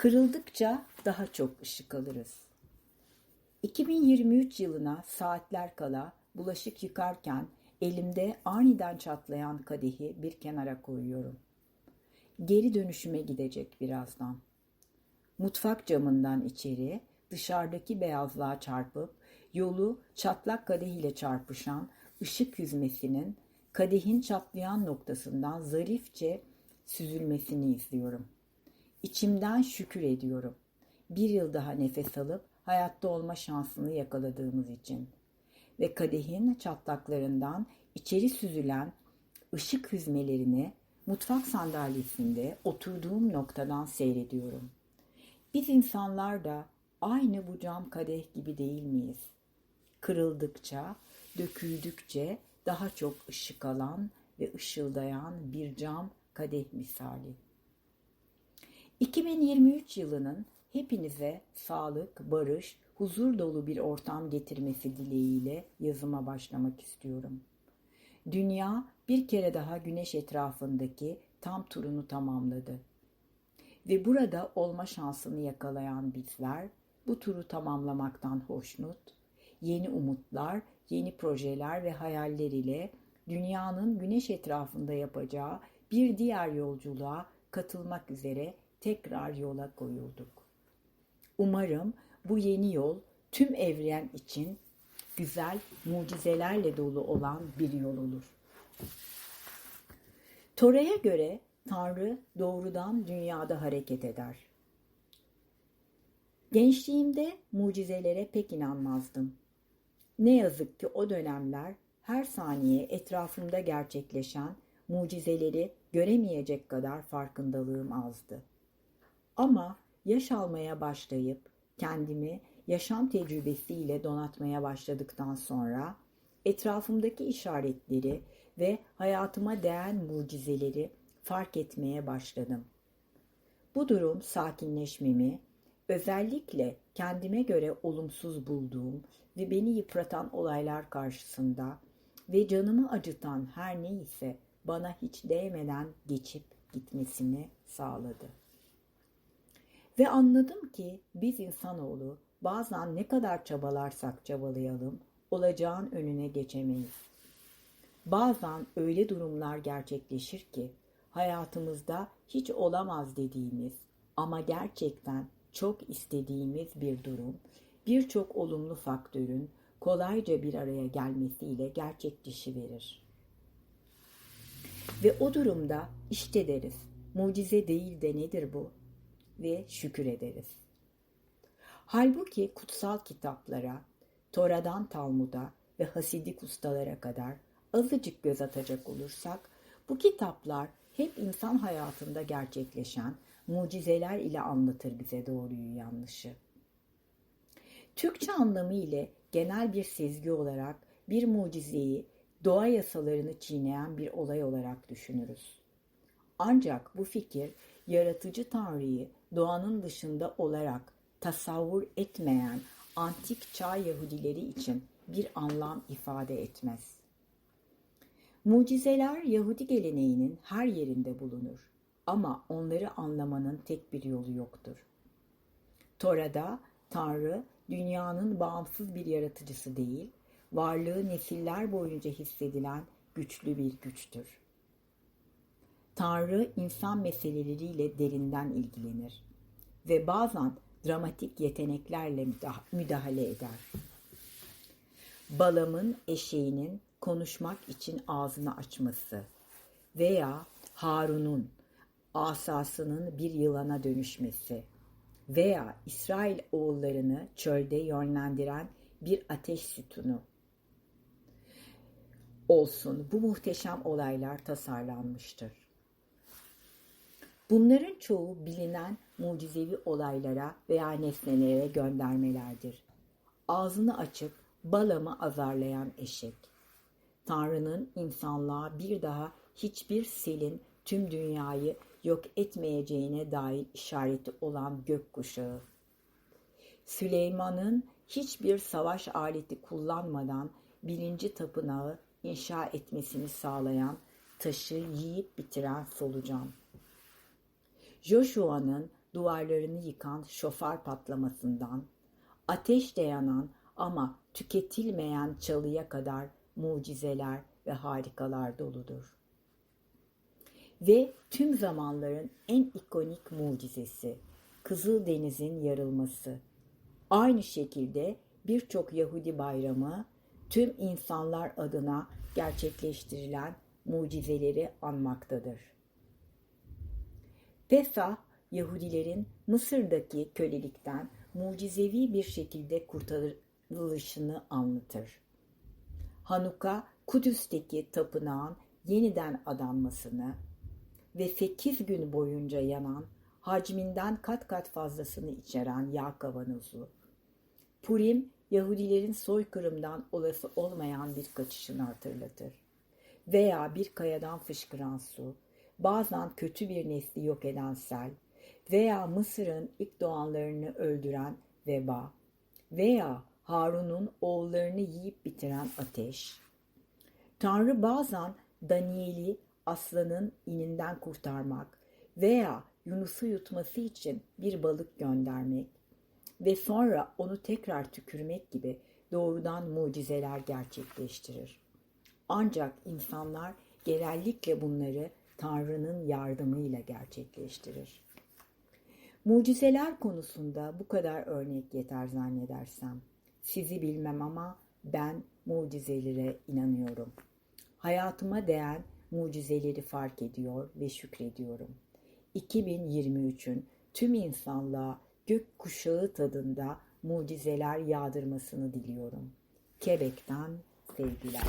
Kırıldıkça daha çok ışık alırız. 2023 yılına saatler kala bulaşık yıkarken elimde aniden çatlayan kadehi bir kenara koyuyorum. Geri dönüşüme gidecek birazdan. Mutfak camından içeri dışarıdaki beyazlığa çarpıp yolu çatlak kadeh ile çarpışan ışık yüzmesinin kadehin çatlayan noktasından zarifçe süzülmesini izliyorum. İçimden şükür ediyorum. Bir yıl daha nefes alıp hayatta olma şansını yakaladığımız için. Ve kadehin çatlaklarından içeri süzülen ışık hüzmelerini mutfak sandalyesinde oturduğum noktadan seyrediyorum. Biz insanlar da aynı bu cam kadeh gibi değil miyiz? Kırıldıkça, döküldükçe daha çok ışık alan ve ışıldayan bir cam kadeh misali. 2023 yılının hepinize sağlık, barış, huzur dolu bir ortam getirmesi dileğiyle yazıma başlamak istiyorum. Dünya bir kere daha güneş etrafındaki tam turunu tamamladı. Ve burada olma şansını yakalayan bizler bu turu tamamlamaktan hoşnut, yeni umutlar, yeni projeler ve hayaller ile dünyanın güneş etrafında yapacağı bir diğer yolculuğa katılmak üzere tekrar yola koyulduk. Umarım bu yeni yol tüm evren için güzel mucizelerle dolu olan bir yol olur. Tora'ya göre Tanrı doğrudan dünyada hareket eder. Gençliğimde mucizelere pek inanmazdım. Ne yazık ki o dönemler her saniye etrafımda gerçekleşen mucizeleri göremeyecek kadar farkındalığım azdı. Ama yaş almaya başlayıp kendimi yaşam tecrübesiyle donatmaya başladıktan sonra etrafımdaki işaretleri ve hayatıma değen mucizeleri fark etmeye başladım. Bu durum sakinleşmemi, özellikle kendime göre olumsuz bulduğum ve beni yıpratan olaylar karşısında ve canımı acıtan her neyse bana hiç değmeden geçip gitmesini sağladı. Ve anladım ki biz insanoğlu bazen ne kadar çabalarsak çabalayalım olacağın önüne geçemeyiz. Bazen öyle durumlar gerçekleşir ki hayatımızda hiç olamaz dediğimiz ama gerçekten çok istediğimiz bir durum birçok olumlu faktörün kolayca bir araya gelmesiyle gerçek dışı verir. Ve o durumda işte deriz, mucize değil de nedir bu? Ve şükür ederiz. Halbuki kutsal kitaplara, Tora'dan Talmud'a ve Hasidik ustalara kadar azıcık göz atacak olursak, bu kitaplar hep insan hayatında gerçekleşen mucizeler ile anlatır bize doğruyu yanlışı. Türkçe anlamı ile genel bir sezgi olarak bir mucizeyi doğa yasalarını çiğneyen bir olay olarak düşünürüz. Ancak bu fikir yaratıcı Tanrı'yı doğanın dışında olarak tasavvur etmeyen antik çağ Yahudileri için bir anlam ifade etmez. Mucizeler Yahudi geleneğinin her yerinde bulunur ama onları anlamanın tek bir yolu yoktur. Tora'da Tanrı dünyanın bağımsız bir yaratıcısı değil, varlığı nesiller boyunca hissedilen güçlü bir güçtür. Tanrı insan meseleleriyle derinden ilgilenir ve bazen dramatik yeteneklerle müdahale eder. Balam'ın eşeğinin konuşmak için ağzını açması veya Harun'un asasının bir yılana dönüşmesi veya İsrail oğullarını çölde yönlendiren bir ateş sütunu olsun bu muhteşem olaylar tasarlanmıştır. Bunların çoğu bilinen mucizevi olaylara veya nesnelere göndermelerdir. Ağzını açıp Balam'ı azarlayan eşek. Tanrı'nın insanlığa bir daha hiçbir selin tüm dünyayı yok etmeyeceğine dair işareti olan gökkuşağı. Süleyman'ın hiçbir savaş aleti kullanmadan birinci tapınağı inşa etmesini sağlayan taşı yiyip bitiren solucan. Joshua'nın duvarlarını yıkan şofar patlamasından, ateşte yanan ama tüketilmeyen çalıya kadar mucizeler ve harikalar doludur. Ve tüm zamanların en ikonik mucizesi Kızıldeniz'in yarılması. Aynı şekilde birçok Yahudi bayramı tüm insanlar adına gerçekleştirilen mucizeleri anmaktadır. Pesah, Yahudilerin Mısır'daki kölelikten mucizevi bir şekilde kurtarılışını anlatır. Hanuka, Kudüs'teki tapınağın yeniden adanmasını ve 8 gün boyunca yanan hacminden kat kat fazlasını içeren yağ kavanozu. Purim, Yahudilerin soykırımdan olası olmayan bir kaçışını hatırlatır. Veya bir kayadan fışkıran su, bazen kötü bir nesli yok eden sel veya Mısır'ın ilk doğanlarını öldüren veba veya Harun'un oğullarını yiyip bitiren ateş. Tanrı bazen Daniel'i aslanın ininden kurtarmak veya Yunus'u yutması için bir balık göndermek ve sonra onu tekrar tükürmek gibi doğrudan mucizeler gerçekleştirir. Ancak insanlar genellikle bunları Tanrı'nın yardımıyla gerçekleştirir. Mucizeler konusunda bu kadar örnek yeter zannedersem. Sizi bilmem ama ben mucizelere inanıyorum. Hayatıma değen mucizeleri fark ediyor ve şükrediyorum. 2023'ün tüm insanlığa gök kuşağı tadında mucizeler yağdırmasını diliyorum. Quebec'ten sevgiler.